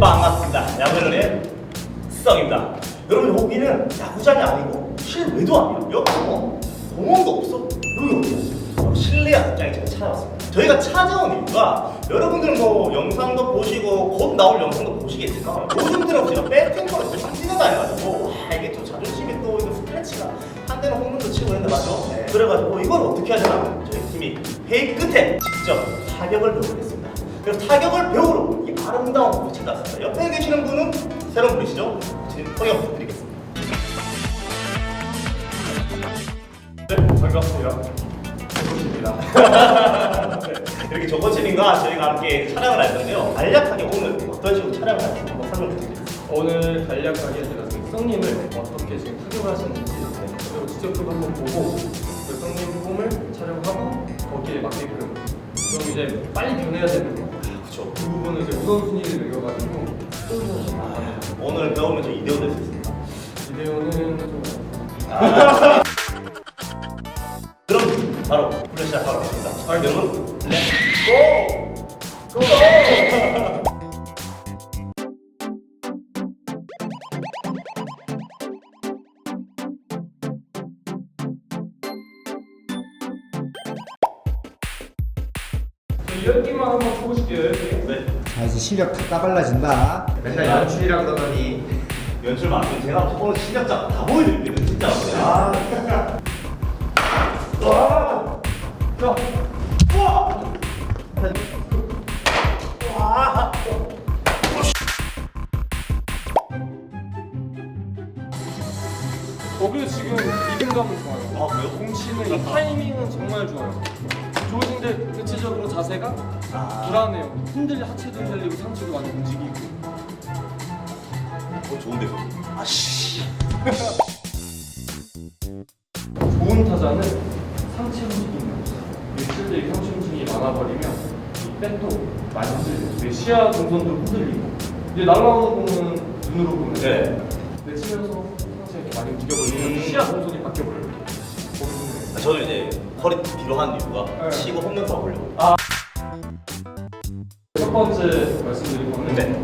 반갑습니다. 야구전의 수성입니다. 여러분 여기는 야구장이 아니고 실외도 아니야. 여기 뭐 공원도 없어. 여기 어디야? 실내 야구장에 제가 찾아왔습니다. 저희가 찾아온 이유가 여러분들은 뭐 영상도 보시고 곧 나올 영상도 보시겠지만 요즘 들어 제가 배팅거를 참 뛰어다녀가지고 아 이게 또 자존심이 또 이거 스트레치가 한 대는 홈런도 치고 했는데 맞죠? 네. 그래가지고 이걸 어떻게 되나 저희 팀이 회의 끝에 직접 타격을 배우겠습니다. 그래서 타격을 배우러 이 아름다운 곳에 찾아왔습니다. 옆에 계시는 분은 새로운 분이시죠? 지금 소개 부탁드리겠습니다. 네, 반갑습니다. 조심입니다. 네, 이렇게 조코치님과 저희가 함께 촬영을 할 건데요. 간략하게 오늘 어떤 식으로 촬영을 할지 한번 설명 부탁드리겠습니다. 오늘 간략하게 제가 지금 성님을 어떻게 지금 타격을 하시는지 네, 그리고 직접 좀 한번 보고 그 성님 폼을 촬영하고 거기에 맞게끔 좀 이제 빨리 변해야 되는 거. 부분을 이제 우선 순위를 매겨가지고 쏠쏠 오늘 배우면 저 이대호 될 수 있습니다. 이대호는 좀그 네. 자 이제 실력 다 따발라진다. 맨날 연출이라 그러더니 연출 많으면 제가 오늘 실력자 다 보여드릴게요, 진짜. 아, 와! 자, 우와! 와! 거기도 지금 리듬감은 좋아요. 아, 그래요? 공치는 이 타이밍은 정말 좋아요. 좋으신데 대체적으로 자세가 아. 불안해요. 흔들리 하체도 흔들리고 상체도 많이 움직이고. 어, 좋은데, 그거. 아, 씨. 좋은 타자는 상체 움직임이 없어요. 일주일에 상체 움직임이 많아버리면 이 백도 많이 흔들려요. 내 시야 동선도 흔들리고. 이제 날아오는 공은 눈으로 보면 네. 내 치면서 상체가 이렇게 많이 움직여버리면 음. 시야 동선이 바뀌어버려요. 아, 저는 이제 허리 뒤로 한 이유가 네. 치고 홈런 잡으려고. 첫 번째 말씀드린 거는 네.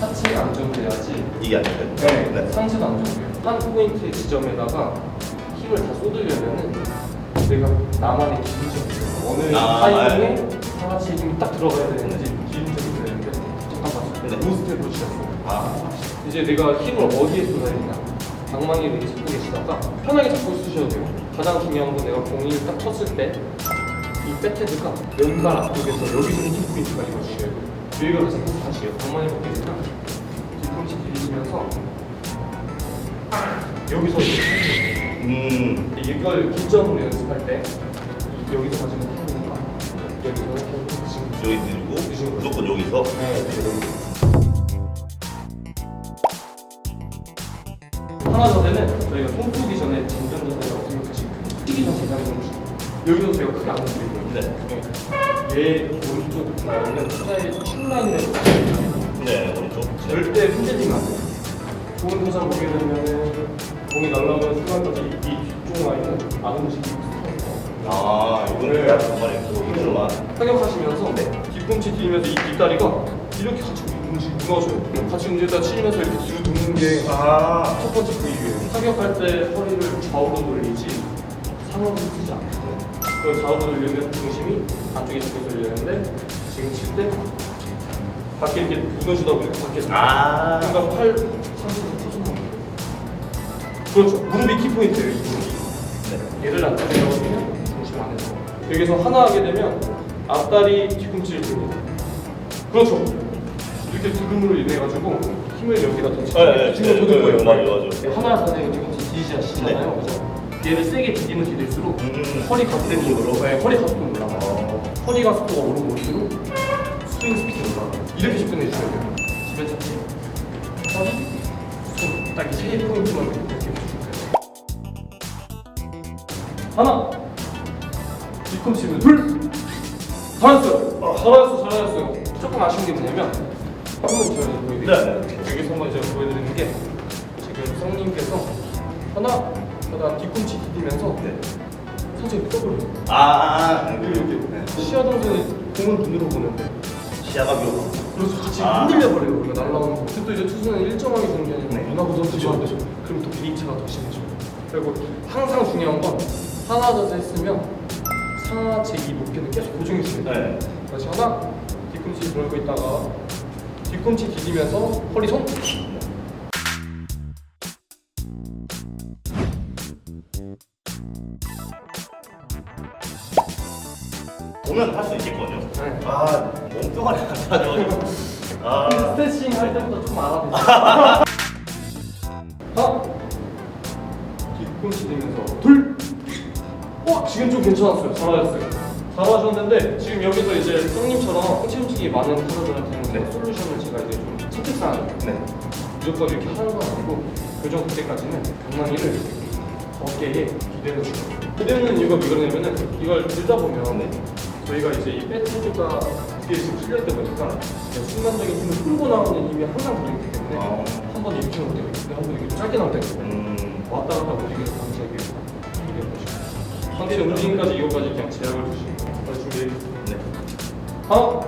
하체가 안정돼야지 이게 아닌가요? 네. 상체도 안정돼요. 한 포인트의 지점에다가 힘을 다 쏟으려면은 내가 나만의 있어요. 어느 아, 타이밍에 상하체 힘이 딱 들어가야 되는지 기준점이 되는데 잠깐만 네. 노스텝으로 시작해요. 아, 이제 내가 힘을 어디에 쏟아야 되냐 방망이 이렇게 잡고 계시다가 편하게 잡고 쓰셔도 돼요. 가장 중요한 건 내가 공이 딱 쳤을 때이 백헤드가 왼발 앞쪽에서 여기 서는 힘 포인트가 이루어지셔야 돼요. 여기가 가장 다시요. 방망이 먹게 되면 뒤꿈치 들이시면서 여기서 이렇게 음. 이걸 기점으로 연습할 때 이- 여기서 맞으면 타이밍과 여기서 이렇게 지금 여기 들고 무조건 여기서. 네, 하나 저희가 손 쏘기 전에 전전 자세라고 생각하시면 튀기 전 정도 여기서 제가 크게 안 움직이고요 네. 얘 오른쪽 라인은 타자의 출라인에서 네, 오른쪽. 네. 절대 흔들리면 안 돼요 좋은 타자 보게 되면은 공이 날라오면 순간까지 이 뒤쪽 라인은 안 움직이고 아, 이거를 정말 또 이걸로만. 타격하시면서 뒤꿈치 들면서 이 뒷다리가 이렇게 같이 움직 무너져요 같이 움직이다 치면서 이렇게 뒤로 도는 게 아. 첫 번째 부위예요. 타격할 때 허리를 좌우로 돌리지 상으로 쓰지 않고 그 좌우로 돌리면 중심이 안쪽에 잡혀 돌리는데 지금 칠 때 밖에 이렇게 무너지다 보니까 밖에서 아. 그러니까 팔 상체로 터져나오는 거예요. 그렇죠. 무릎이 키포인트예요. 이 무릎이. 네. 얘를 낮춰내면 중심 안에서 여기서 하나 하게 되면 앞다리 뒤꿈치를 듭니다. 그렇죠. 이렇게 들음으로 인해 가지고 힘을 여기다 더 네, 네, 네, 네, 거예요. 맞아요, 맞아요. 네, 하나 자세가 뒤꿈치 디지하시잖아요. 그죠? 얘를 세게 디디면 디딜수록 음. 허리 각도는 식으로? 네, 허리 각도는 올라가요. 어. 허리 각도가 오르면 올수록 스윙 스피드가 올라가요. 이렇게 접근해 주셔야 돼요. 집에 잡기, 허리, 손. 딱이세 포인트만 이렇게. 하나, 뒤꿈치는 둘, 잘했어요. 잘했어, 잘했어요. 조금 아쉬운 게 뭐냐면 네, 여기서 한번 이제 보여드리는 게 지금 성님께서 하나, 하나 뒤꿈치 디디면서 살짝 떠버려요. 아, 아, 아. 이렇게 네. 시야 동선이 공은 눈으로 보는데 시야가 묘. 그래서 같이 아. 흔들려 버려요. 우리가 날라오는 거. 근데 또 이제 투수는 일정하게 아니라 네. 누나보다 더 그죠, 좋아. 그죠. 그럼 또 개인차가 더 심해져. 그리고 항상 중요한 건 하나 자세 했으면 상하체 이 높이는 계속 있습니다. 네. 다시 하나 뒤꿈치 들고 있다가 뒤꿈치 디디면서 허리 손 보면 할 수 있겠거든요. 네. 아, 몸뚱아리 안 타져가지고. 아, 스트레칭 할 때부터 좀 알아보세요 하나 뒤꿈치 들면서 둘 어? 지금 좀 괜찮았어요 잘하셨어요 잘하셨는데 지금 여기서 이제 형님처럼 하체 움직임이 많은 타자들한테는 네. 솔루션을 제가 이제 좀 선택사항 네. 무조건 이렇게 하는 건 아니고 교정 그때까지는 방망이를 어깨에 기대는 중요 기대는 이유가 왜 그러냐면은 이걸 들다 보면 네. 저희가 이제 이 배트가 이게 지금 풀렸다 보니까 이제 순간적인 힘을 풀고 나오는 힘이 항상 들어있기 때문에 어. 한번 이렇게 나올 때가 있고 한번 이렇게 짧게 나올 때가 있고 음, 왔다 갔다 움직이는 방식에 기대는 것이고 상체 움직임까지 이거까지 그냥 제약을 두시고 네. 하나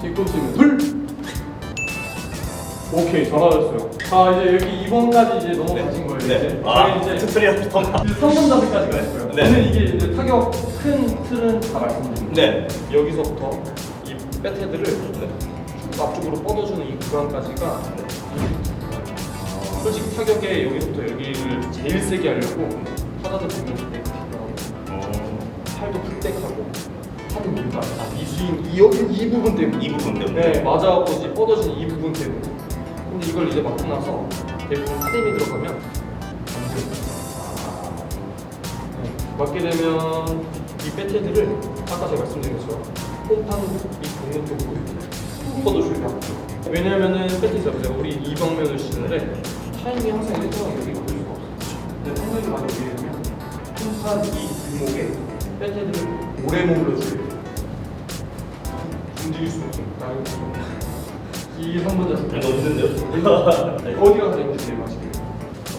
뒤꿈치는 둘 오케이 잘하셨어요 자 이제 여기 2번까지 이제 넘어가신 거예요 네. 이제 아, 저희 이제. 이제 성공 자세까지 했어요 네. 저는 이게 이제 타격 큰 틀은 다 말씀드립니다 네. 여기서부터 이 백헤드를 앞쪽으로 뻗어주는 이 구간까지가 솔직히 타격에 여기부터 여기를 제일 세게 하려고 타자들 보면 어, 팔도 풀백하고 하는 이유가 아, 이 스윙 이 여기 이 부분 때문에. 이 부분 때문에. 네 맞아갖고 이제 뻗어진 이 부분 때문에. 근데 이걸 이제 맞고 나서 대부분 스텝이 들어가면 안 돼요 네, 맞게 되면 이 배테드를 아까 제가 말씀드린 것처럼 홈판 이 공연 쪽으로 쭉 뻗어줘야 돼요 왜냐면은 배테드 잡으세요 우리 이 방면을 치는데 타이밍이 항상 일정하게 여기 맞을 수가 없어요. 근데 상당히 많이 되면 홈판 이 뒷목에 배테드를 오래 돼요 움직일 수 없으니까 이 3번 자세 이거 있는데요? 어디가 가장 힘들게 마시게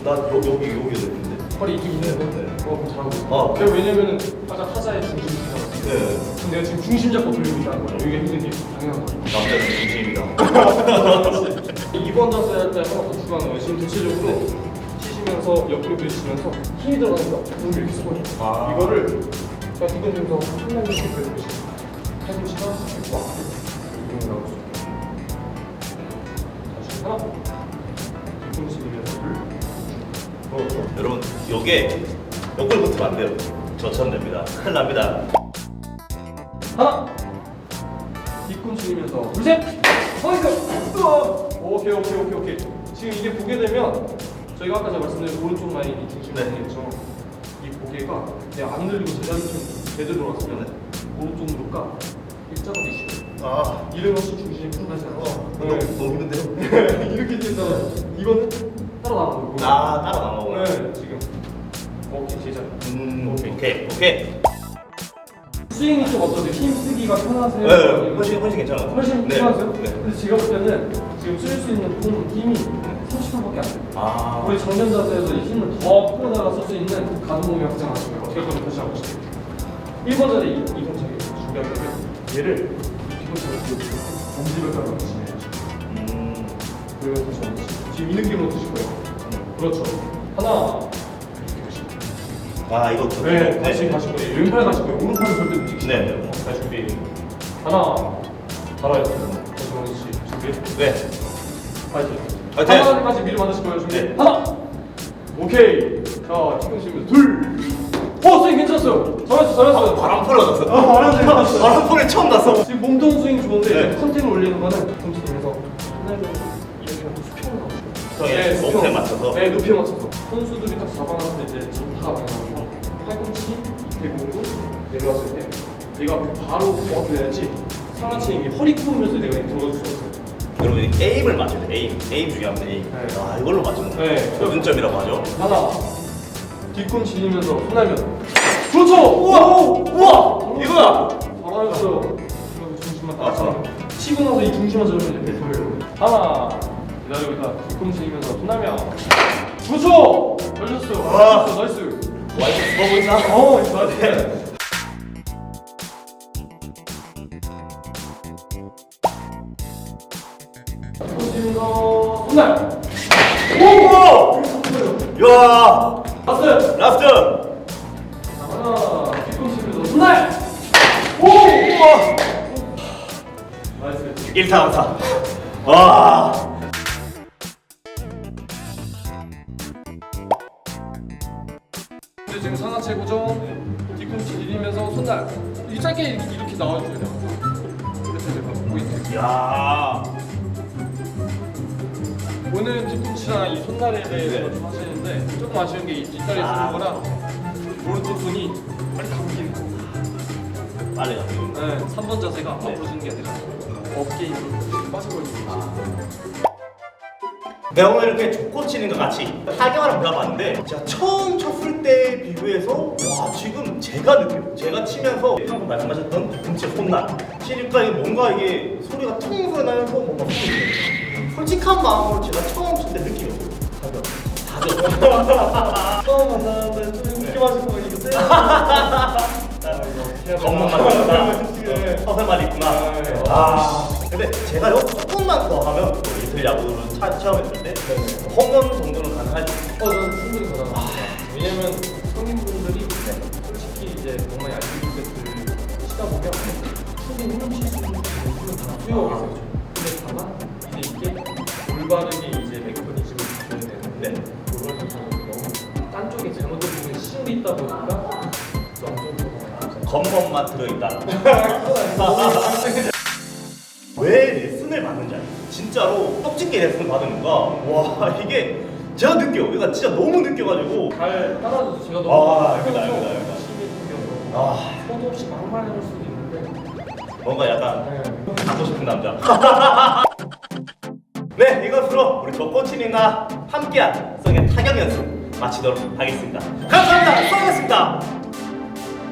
나 여, 여기, 여기 있는데. 허리 이쪽 있는데 네. 어 그럼 잘하고 있어 아. 제가 왜냐면은 아까 타자의 중심 잡았어요 네. 그럼 내가 지금 중심 잡고 돌리고 있다는 거죠 이게 힘든 게 당연한 거죠 남자는 중심입니다. 2번 자세 할때 하나 더 추가하는 지금 대체적으로 치시면서 옆으로 부딪히면서 힘이 들어가니까 몸을 이렇게 쓰고 있어요 아. 이거를 제가 뒤꿈치면서 한명 이렇게 보여주시면 팔꿈치가 있고 앞으로 이렇게 나올 수 있게 다시 하나 뒤꿈치 밀면서 둘. 어, 여러분, 요게 옆을 붙으면 안 돼요. 저처럼 됩니다. 큰일 납니다. 하나. 뒤꿈치 밀면서 둘 셋. 어이구 으아! 오케이 오케이 오케이 오케이. 지금 이게 보게 되면 저희가 아까 제가 말씀드린 오른쪽 라인이 중심이었죠 이 고개가 내가 안 늘리고 제자리 좀 제대로 왔으면 오른쪽으로 까 일자가 되시고 아, 이름 없이 중심이 풀어나잖아요 어, 네. 너무, 힘든데요? 이렇게 뛴다면 이거는 따라 나가는 거고 아, 따라 나오구나. 네 지금 오케이 제자리 음, 오케이. 오케이, 오케이. 스윙이 좀 어떠세요? 힘 쓰기가 편하세요? 네, 훨씬, 훨씬 괜찮아요. 훨씬 네. 편하세요? 네. 근데 제가 볼 때는 지금 쓸 수 있는 공 힘이 30%밖에 안 돼요. 아, 우리 정면 자세에서 이 힘을 더 풀어나가 쓸 수 있는 그 가동 몸이 확장하시고요. 어떻게 보면 다시 한번 보시죠. 1번 자리 2번 자리 준비하려면 얘를 자리 이렇게 엄지를 따라 드시면 돼요. 음, 그러면 다시 한번 보시죠. 지금 이 느낌으로 드실 거예요. 그렇죠. 하나. 아, 이거 네, 다시 가실 거예요. 왼팔 가실 거예요. 오른팔은 절대 움직이시면 네. 안 돼요. 다시 준비. 하나, 잘하였어요. 네. 파이팅. 파이팅! 하나까지 미리 만드실 거예요. 준비. 네. 하나. 오케이. 자, 뒤꿈치면 둘. 어, 스윙 괜찮았어요. 잘했어, 잘했어요. 바람 풀어 났어. 아, 바람 났어. 바람 풀에 처음 났어. 지금 몸통 스윙 좋은데 네. 컨택을 올리는 거는 뒤꿈치면서 하나를 이렇게 하고 수평을 나오죠. 네, 수평. 높이에 맞춰서. 네, 높이에 맞춰서. 선수들이 딱 잡아놨을 때 이제 전타가 많이 나오고 팔꿈치 대공으로 내려왔을 때 내가 바로 어떻게 해야지 상하체 힘이 허리 굽으면서 내가 들어갈 수 없어요. 여러분, 이 에임을 맞춰야 돼. 에임. 에임 중요합니다, 에임. 네. 아, 이걸로 맞추는 거. 네. 저분점이라고 하죠. 하나 뒤꿈치 밀면서 손하면 그렇죠. 우와, 우와, 이거야! 잘하셨어요. 그럼 중심만 아, 딱 잡아. 치고 나서 이 중심만 잡으면 이제 배터리로. 하나 기다리고. 뒤꿈치 밀면서 손하면 그렇죠. 걸렸어요. 아. 나이스, 나이스. 와이프 있나? 어, 나이스. 치면 서 손날. 오! 야! 라스트. 라스트! 하나. 뒤꿈치면서 손날. 오! 우와! 나이스. 1타 강타. 와! 근데 지금 상하체 고정. 뒤꿈치 디디면서 손날. 이 짧게 이렇게, 이렇게 나와줘야 돼. 그래서 이제 막 포인트. 야! 오늘 뒤꿈치랑 이 손날에 대해서 좀 하시는데 조금 아쉬운 게이 뒷다리 아. 쓰는 거랑 오른쪽 손이 빨리 감기는 거. 빨리 가. 네, 3번 자세가 앞으로 주는 게 아니라 어깨 힘으로 빠져버리는 네 오늘 이렇게 족고 치는 것 같이 타격을 몰아봤는데 제가 처음 쳤을 때 비교해서 와 지금 제가 느껴요 제가 치면서 방금 말씀하셨던 뒤꿈치 혼날 치니까 이게 뭔가 이게 소리가 통 소리 나면서 뭔가 소리 솔직한 마음으로 제가 처음 칠때 느낌이 타격 타격 처음 만나는데 좀 느낌하실 거 이거 세. 겉만 서세 말 있구나 네. 아 근데 제가요 조금만 더 하면 이틀 야구를 차- 체험했을 때 홈런 정도는 가능할지 어, 저는 충분히 가능합니다. 왜냐면 성인분들이 솔직히 이제 정말 얇은 배트를 치다 보면 충분히 홈칠 수 있는 부분은 다 있어요. 근데 다만 이제 메커니즘을 바꿔야 되는데 네. 그걸 너무 딴 쪽에 잘못된 부분이 시울이 있다 보니까 겉멋만 들어있다 왜 레슨을 받는지 알아요? 진짜로 떡집게 레슨 받으니까 와 이게 제가 느껴요 이거 진짜 너무 느껴가지고 잘 따라줘서 제가 너무 아, 여기다, 여기다, 여기다. 열심히 생겨서 아 서도 없이 막말 해볼 수도 있는데 뭔가 약간 네. 갖고 싶은 남자 네, 이것으로 우리 조코치님과 함께한 성의 타격 연습 마치도록 하겠습니다. 감사합니다. 수고하셨습니다.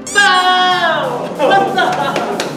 싸우! 감사합니다.